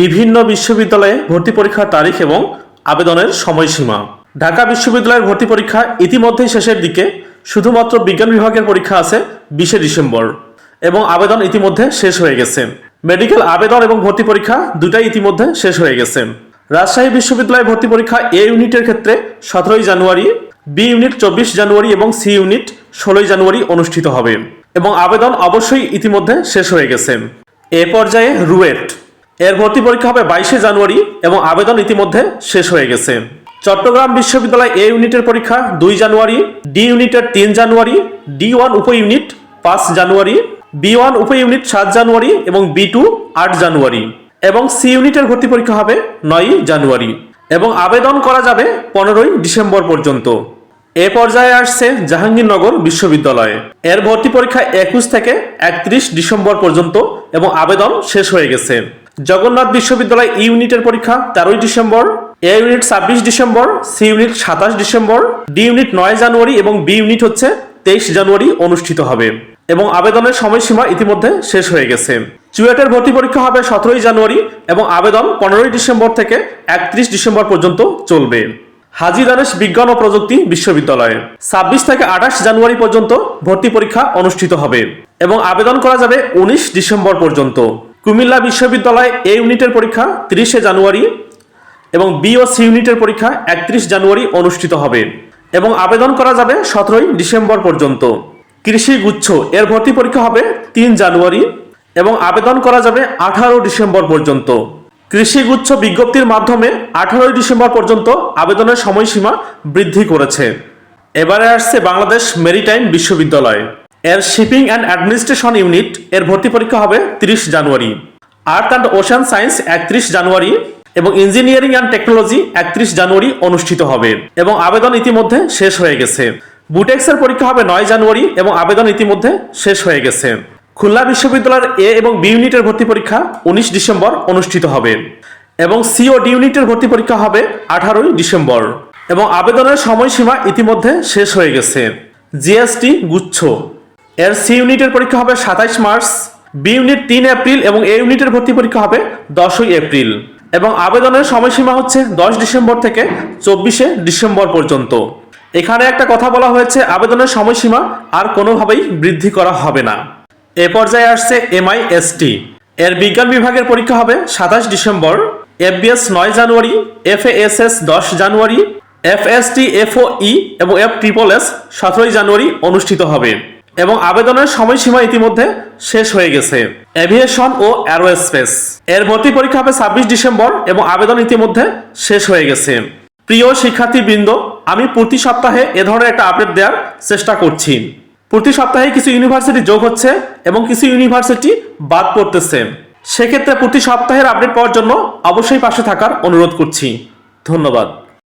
বিভিন্ন বিশ্ববিদ্যালয়ে ভর্তি পরীক্ষার তারিখ এবং আবেদনের সময়সীমা। ঢাকা বিশ্ববিদ্যালয়ের ভর্তি পরীক্ষা ইতিমধ্যেই শেষের দিকে, শুধুমাত্র বিজ্ঞান বিভাগের পরীক্ষা আছে বিশে ডিসেম্বর এবং আবেদন ইতিমধ্যে শেষ হয়ে গেছে। মেডিকেল আবেদন এবং ভর্তি পরীক্ষা দুটাই ইতিমধ্যে শেষ হয়ে গেছে। রাজশাহী বিশ্ববিদ্যালয়ে ভর্তি পরীক্ষা এ ইউনিটের ক্ষেত্রে সতেরোই জানুয়ারি, বি ইউনিট চব্বিশ জানুয়ারি এবং সি ইউনিট ষোলোই জানুয়ারি অনুষ্ঠিত হবে এবং আবেদন অবশ্যই ইতিমধ্যে শেষ হয়ে গেছে। এ পর্যায়ে রুয়েট। এর ভর্তি পরীক্ষা হবে বাইশে জানুয়ারি এবং আবেদন ইতিমধ্যে শেষ হয়ে গেছে। চট্টগ্রাম বিশ্ববিদ্যালয় এ ইউনিটের পরীক্ষা দুই জানুয়ারি, ডি ইউনিটের তিন জানুয়ারি, ডি ওয়ান উপ ইউনিট পাঁচ জানুয়ারি, বি ওয়ান উপ ইউনিট সাত জানুয়ারি এবং বি টু আট জানুয়ারি এবং সি ইউনিটের ভর্তি পরীক্ষা হবে নয়ই জানুয়ারি এবং আবেদন করা যাবে পনেরোই ডিসেম্বর পর্যন্ত। এ পর্যায়ে আসছে জাহাঙ্গীরনগর বিশ্ববিদ্যালয়ে। এর ভর্তি পরীক্ষা একুশ থেকে একত্রিশ ডিসেম্বর পর্যন্ত এবং আবেদন শেষ হয়ে গেছে। জগন্নাথ বিশ্ববিদ্যালয় ইউনিটের পরীক্ষা তেরোই ডিসেম্বর, এ ইউনিট ছাব্বিশ ডিসেম্বর, সি ইউনিট সাতাশ ডিসেম্বর, ডি ইউনিট নয় জানুয়ারি এবং বি ইউনিট হচ্ছে তেইশ জানুয়ারি অনুষ্ঠিত হবে। এবং আবেদনের সময়সীমা ইতিমধ্যে শেষ হয়ে গেছে। চুয়েটের ভর্তি পরীক্ষা হবে সতেরোই জানুয়ারি এবং আবেদন পনেরোই ডিসেম্বর থেকে একত্রিশ ডিসেম্বর পর্যন্ত চলবে। হাজি দানেশ বিজ্ঞান ও প্রযুক্তি বিশ্ববিদ্যালয়ে। ছাব্বিশ থেকে আঠাশ জানুয়ারি পর্যন্ত ভর্তি পরীক্ষা অনুষ্ঠিত হবে এবং আবেদন করা যাবে উনিশ ডিসেম্বর পর্যন্ত। কুমিল্লা বিশ্ববিদ্যালয় এ ইউনিটের পরীক্ষা তিরিশে জানুয়ারি এবং বি ও সি ইউনিটের পরীক্ষা একত্রিশ জানুয়ারি অনুষ্ঠিত হবে এবং আবেদন করা যাবে সতেরোই ডিসেম্বর পর্যন্ত। কৃষি গুচ্ছ এর ভর্তি পরীক্ষা হবে তিন জানুয়ারি এবং আবেদন করা যাবে আঠারো ডিসেম্বর পর্যন্ত। কৃষি গুচ্ছ বিজ্ঞপ্তির মাধ্যমে আঠারোই ডিসেম্বর পর্যন্ত আবেদনের সময়সীমা বৃদ্ধি করেছে। এবারে আসছে বাংলাদেশ মেরিটাইম বিশ্ববিদ্যালয়। এর শিপিং অ্যান্ড অ্যাডমিনিস্ট্রেশন ইউনিট এর ভর্তি পরীক্ষা হবে তিরিশ January. Earth and ocean science একত্রিশ জানুয়ারি এবং ইঞ্জিনিয়ারিং অ্যান্ড টেকনোলজি একত্রিশ জানুয়ারি অনুষ্ঠিত হবে এবং আবেদন ইতিমধ্যে শেষ হয়ে গেছে। বুটেক্সের পরীক্ষা হবে নয় জানুয়ারি এবং আবেদন ইতিমধ্যে শেষ হয়ে গেছে। খুলনা বিশ্ববিদ্যালয়ের এ এবং বি ইউনিটের ভর্তি পরীক্ষা উনিশ ডিসেম্বর অনুষ্ঠিত হবে এবং সি ও ডি ইউনিটের ভর্তি পরীক্ষা হবে আঠারোই ডিসেম্বর এবং আবেদনের সময়সীমা ইতিমধ্যে শেষ হয়ে গেছে। জিএসটি গুচ্ছ। এর সি ইউনিটের পরীক্ষা হবে সাতাইশ মার্চ, বি ইউনিট তিন এপ্রিল এবং এ ইউনিটের ভর্তি পরীক্ষা হবে দশই এপ্রিল। এবং আবেদনের সময়সীমা হচ্ছে দশ ডিসেম্বর থেকে চব্বিশে ডিসেম্বর পর্যন্ত। এখানে একটা কথা বলা হয়েছে, আবেদনের সময়সীমা আর কোনোভাবেই বৃদ্ধি করা হবে না। এ পর্যায়ে আসছে এমআইএসটি। এর বিজ্ঞান বিভাগের পরীক্ষা হবে সাতাশ ডিসেম্বর, এফবিএস নয় জানুয়ারি, এফএএসএস দশ জানুয়ারি, এফএসটি এফও ই এবং এফ ট্রিপল এস সতেরোই জানুয়ারি অনুষ্ঠিত হবে। এবং আবেদনের সময়সীমা ইতিমধ্যে শেষ হয়ে গেছে। এভিয়েশন ও অ্যারোস্পেস এর ভর্তি পরীক্ষা হবে ছাব্বিশ ডিসেম্বর এবং আবেদন ইতিমধ্যে শেষ হয়ে গেছে। প্রিয় শিক্ষার্থীবৃন্দ, আমি প্রতি সপ্তাহে এ ধরনের একটা আপডেট দেওয়ার চেষ্টা করছি। প্রতি সপ্তাহে কিছু ইউনিভার্সিটি যোগ হচ্ছে এবং কিছু ইউনিভার্সিটি বাদ পড়তেছে। সেক্ষেত্রে প্রতি সপ্তাহের আপডেট পাওয়ার জন্য অবশ্যই পাশে থাকার অনুরোধ করছি। ধন্যবাদ।